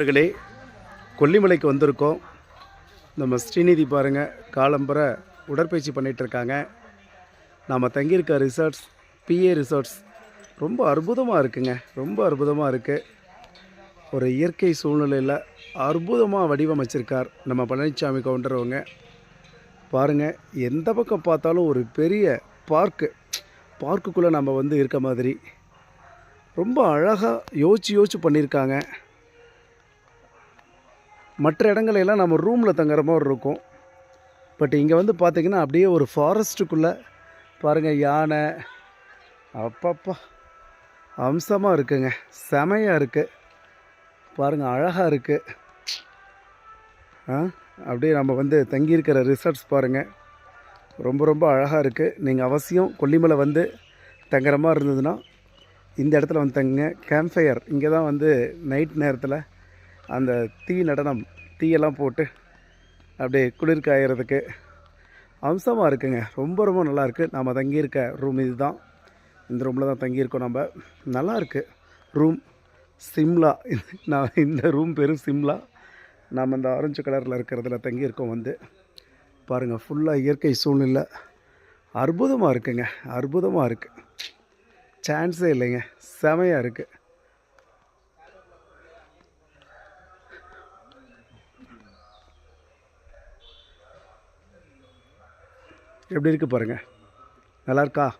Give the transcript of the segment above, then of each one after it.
அவர்களே கொல்லிமலைக்கு வந்திருக்கோம். நம்ம ஸ்ரீநிதி பாருங்கள் காலம்பர உடற்பயிற்சி பண்ணிகிட்ருக்காங்க நாம் தங்கியிருக்க ரிசார்ட்ஸ் பிஏ ரிசார்ட்ஸ் ரொம்ப அற்புதமாக இருக்குங்க ரொம்ப அற்புதமாக இருக்குது ஒரு இயற்கை சூழ்நிலையில் அற்புதமாக வடிவமைச்சிருக்கார் நம்ம பழனிசாமி கவுண்டரவங்க பாருங்கள் எந்த பக்கம் பார்த்தாலும் ஒரு பெரிய பார்க்கு பார்க்குக்குள்ளே நம்ம வந்து இருக்க மாதிரி. ரொம்ப அழகாக யோசிச்சு யோசிச்சு பண்ணியிருக்காங்க மற்ற இடங்களெல்லாம் நம்ம ரூமில் தங்குற மாதிரி இருக்கும். பட் இங்கே வந்து பார்த்திங்கன்னா அப்படியே ஒரு ஃபாரஸ்ட்டுக்குள்ளே பாருங்கள் யானை அப்பப்பா அம்சமாக இருக்குங்க. செமையாக இருக்குது பாருங்கள் அழகாக இருக்குது ஆ அப்படியே நம்ம வந்து தங்கியிருக்கிற ரிசார்ட்ஸ் பாருங்கள் ரொம்ப ரொம்ப அழகாக இருக்குது நீங்கள் அவசியம் கொல்லிமலை வந்து தங்குற மாதிரி இருந்ததுன்னா இந்த இடத்துல வந்து தங்குங்க. கேம்ப் ஃபயர் இங்கே தான் வந்து நைட் நேரத்தில் அந்த தீ நடனம் தீயெல்லாம் போட்டு அப்படியே குளிர் காயறதுக்கு அம்சமாக இருக்குங்க. ரொம்ப ரொம்ப நல்லாயிருக்கு நாம் தங்கியிருக்க ரூம் இது தான் இந்த ரூமில் தான் தங்கியிருக்கோம் நம்ம நல்லாயிருக்கு ரூம் சிம்லா. நான் இந்த ரூம் பேர் சிம்லா. நாம் இந்த ஆரஞ்சு கலரில் இருக்கிறதுல தங்கியிருக்கோம் வந்து. பாருங்கள் ஃபுல்லாக இயற்கை சூழ்நிலை. அற்புதமாக இருக்குங்க. அற்புதமாக இருக்குது சான்ஸே இல்லைங்க. செமையாக இருக்குது எப்படி இருக்குது பாருங்கள் நல்லா இருக்கா?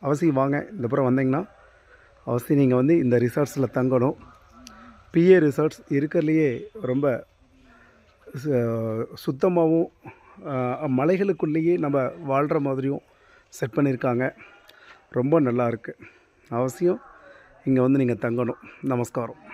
அவசியம் வாங்க. இந்த புறம் வந்தீங்கன்னா அவசியம் நீங்கள் வந்து இந்த ரிசார்ட்ஸில் தங்கணும். பிஏ ரிசார்ட்ஸ் இருக்கிறதுலையே ரொம்ப சு- சுத்தமாகவும் மலைகளுக்குள்ளேயே நம்ம வாழ்கிற மாதிரியும் செட் பண்ணியிருக்காங்க. ரொம்ப நல்லா இருக்குது அவசியம் இங்கே வந்து நீங்கள் தங்கணும். நமஸ்காரம்.